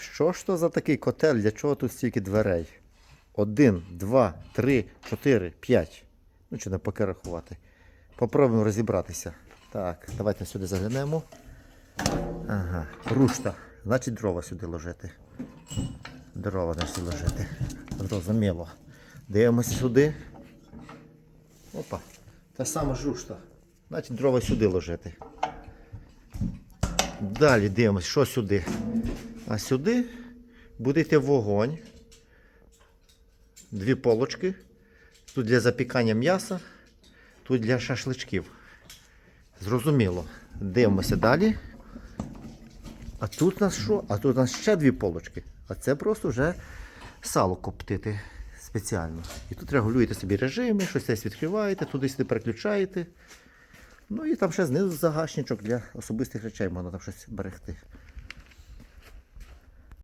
Що ж то за такий котел? Для чого тут стільки дверей? Один, два, три, чотири, п'ять. Ну, чи не поки рахувати. Попробуємо розібратися. Так, давайте сюди заглянемо. Ага, рушта. Значить, дрова сюди ложити. Дрова значить ложити. Зрозуміло. Дивимося сюди. Опа. Та сама ж. Значить, дрова сюди ложити. Далі дивимося, що сюди. А сюди буде йти вогонь. Дві полочки. Тут для запікання м'яса, тут для шашличків. Зрозуміло. Дивимося далі. А тут у нас що? А тут у нас ще дві полочки. А це просто вже сало коптити спеціально. І тут регулюєте собі режими, щось десь відкриваєте, туди-сюди переключаєте. Ну і там ще знизу загашничок для особистих речей можна там щось берегти.